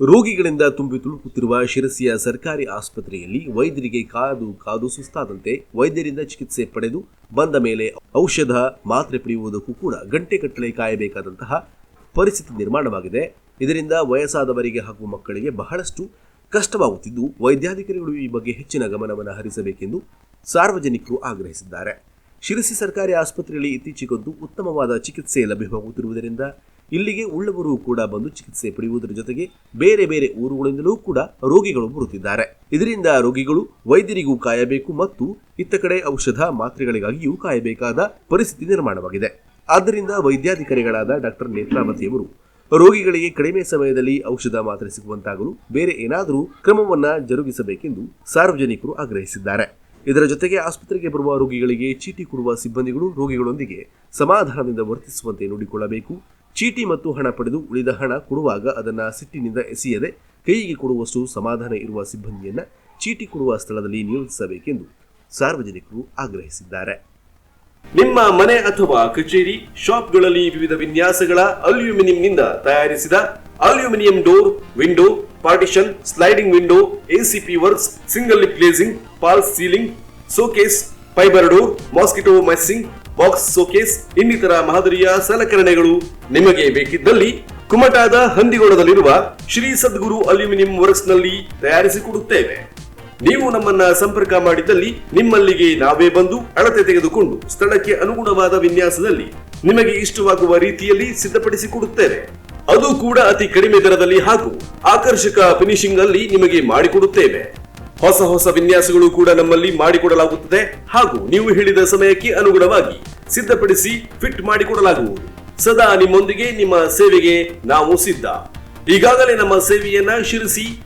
ರೋಗಿಗಳಿಂದ ತುಂಬಿ ತುಳುಕುತ್ತಿರುವ ಶಿರಸಿಯ ಸರ್ಕಾರಿ ಆಸ್ಪತ್ರೆಯಲ್ಲಿ ವೈದ್ಯರಿಗೆ ಕಾದು ಕಾದು ಸುಸ್ತಾದಂತೆ ವೈದ್ಯರಿಂದ ಚಿಕಿತ್ಸೆ ಪಡೆದು ಬಂದ ಮೇಲೆ ಔಷಧ ಮಾತ್ರೆ ಪಡೆಯುವುದಕ್ಕೂ ಕೂಡ ಗಂಟೆಗಟ್ಟಲೆ ಕಾಯಬೇಕಾದಂತಹ ಪರಿಸ್ಥಿತಿ ನಿರ್ಮಾಣವಾಗಿದೆ. ಇದರಿಂದ ವಯಸ್ಸಾದವರಿಗೆ ಹಾಗೂ ಮಕ್ಕಳಿಗೆ ಬಹಳಷ್ಟು ಕಷ್ಟವಾಗುತ್ತಿದ್ದು, ವೈದ್ಯಾಧಿಕಾರಿಗಳು ಈ ಬಗ್ಗೆ ಹೆಚ್ಚಿನ ಗಮನವನ್ನು ಹರಿಸಬೇಕೆಂದು ಸಾರ್ವಜನಿಕರು ಆಗ್ರಹಿಸಿದ್ದಾರೆ. ಶಿರಸಿ ಸರ್ಕಾರಿ ಆಸ್ಪತ್ರೆಯಲ್ಲಿ ಇತ್ತೀಚೆಗೊಂದು ಉತ್ತಮವಾದ ಚಿಕಿತ್ಸೆ ಲಭ್ಯವಾಗುತ್ತಿರುವುದರಿಂದ ಇಲ್ಲಿಗೆ ಉಳ್ಳವರು ಕೂಡ ಬಂದು ಚಿಕಿತ್ಸೆ ಪಡೆಯುವುದರ ಜೊತೆಗೆ ಬೇರೆ ಬೇರೆ ಊರುಗಳಿಂದಲೂ ಕೂಡ ರೋಗಿಗಳು ಬರುತ್ತಿದ್ದಾರೆ. ಇದರಿಂದ ರೋಗಿಗಳು ವೈದ್ಯರಿಗೂ ಕಾಯಬೇಕು ಮತ್ತು ಇತ್ತ ಕಡೆ ಔಷಧ ಮಾತ್ರೆಗಳಿಗಾಗಿಯೂ ಕಾಯಬೇಕಾದ ಪರಿಸ್ಥಿತಿ ನಿರ್ಮಾಣವಾಗಿದೆ. ಆದ್ದರಿಂದ ವೈದ್ಯಾಧಿಕಾರಿಗಳಾದ ಡಾಕ್ಟರ್ ನೇತ್ರಾವತಿಯವರು ರೋಗಿಗಳಿಗೆ ಕಡಿಮೆ ಸಮಯದಲ್ಲಿ ಔಷಧ ಮಾತ್ರೆ ಸಿಗುವಂತಾಗಲು ಬೇರೆ ಏನಾದರೂ ಕ್ರಮವನ್ನ ಜರುಗಿಸಬೇಕೆಂದು ಸಾರ್ವಜನಿಕರು ಆಗ್ರಹಿಸಿದ್ದಾರೆ. ಇದರ ಜೊತೆಗೆ ಆಸ್ಪತ್ರೆಗೆ ಬರುವ ರೋಗಿಗಳಿಗೆ ಚೀಟಿ ಕೊಡುವ ಸಿಬ್ಬಂದಿಗಳು ರೋಗಿಗಳೊಂದಿಗೆ ಸಮಾಧಾನದಿಂದ ವರ್ತಿಸುವಂತೆ ನೋಡಿಕೊಳ್ಳಬೇಕು. ಚೀಟಿ ಮತ್ತು ಹಣ ಪಡೆದು ಉಳಿದ ಹಣ ಕೊಡುವಾಗ ಅದನ್ನು ಸಿಟ್ಟಿನಿಂದ ಎಸೆಯದೆ ಕೈಗೆ ಕೊಡುವಷ್ಟು ಸಮಾಧಾನ ಇರುವ ಸಿಬ್ಬಂದಿಯನ್ನು ಚೀಟಿ ಕೊಡುವ ಸ್ಥಳದಲ್ಲಿ ನಿಯೋಜಿಸಬೇಕೆಂದು ಸಾರ್ವಜನಿಕರು ಆಗ್ರಹಿಸಿದ್ದಾರೆ. ನಿಮ್ಮ ಮನೆ ಅಥವಾ ಕಚೇರಿ, ಶಾಪ್ಗಳಲ್ಲಿ ವಿವಿಧ ವಿನ್ಯಾಸಗಳ ಅಲ್ಯೂಮಿನಿಯಂನಿಂದ ತಯಾರಿಸಿದ aluminium door, window, partition, sliding window ACP works, single lip glazing, false ceiling, showcase, fibre door, mosquito meshing box showcase, ಇನ್ನಿತರ ಮಾದರಿಯ ಸಲಕರಣೆಗಳು ನಿಮಗೆ ಬೇಕಿದ್ದಲ್ಲಿ ಕುಮಟಾದ ಹಂದಿಗೋಣದಲ್ಲಿರುವ ಶ್ರೀ ಸದ್ಗುರು ಅಲ್ಯೂಮಿನಿಯಂ ವರ್ಕ್ಸ್ನಲ್ಲಿ ತಯಾರಿಸಿಕೊಡುತ್ತೇವೆ. ನೀವು ನಮ್ಮನ್ನ ಸಂಪರ್ಕ ಮಾಡಿದಲ್ಲಿ ನಿಮ್ಮಲ್ಲಿಗೆ ನಾವೇ ಬಂದು ಅಳತೆ ತೆಗೆದುಕೊಂಡು ಸ್ಥಳಕ್ಕೆ ಅನುಗುಣವಾದ ವಿನ್ಯಾಸದಲ್ಲಿ ನಿಮಗೆ ಇಷ್ಟವಾಗುವ ರೀತಿಯಲ್ಲಿ ಸಿದ್ಧಪಡಿಸಿಕೊಡುತ್ತೇವೆ. ಅದು ಕೂಡ ಅತಿ ಕಡಿಮೆ ದರದಲ್ಲಿ ಹಾಗೂ ಆಕರ್ಷಕ ಫಿನಿಶಿಂಗ್ ಅಲ್ಲಿ ನಿಮಗೆ ಮಾಡಿಕೊಡುತ್ತೇವೆ. ಹೊಸ ಹೊಸ ವಿನ್ಯಾಸಗಳು ಕೂಡ ನಮ್ಮಲ್ಲಿ ಮಾಡಿಕೊಡಲಾಗುತ್ತದೆ. ಹಾಗೂ ನೀವು ಹೇಳಿದ ಸಮಯಕ್ಕೆ ಅನುಗುಣವಾಗಿ ಸಿದ್ಧಪಡಿಸಿ ಫಿಟ್ ಮಾಡಿಕೊಡಲಾಗುವುದು. ಸದಾ ನಿಮ್ಮೊಂದಿಗೆ, ನಿಮ್ಮ ಸೇವೆಗೆ ನಾವು ಸಿದ್ಧ. ಈಗಾಗಲೇ ನಮ್ಮ ಸೇವೆಯನ್ನ ಶಿರಸಿ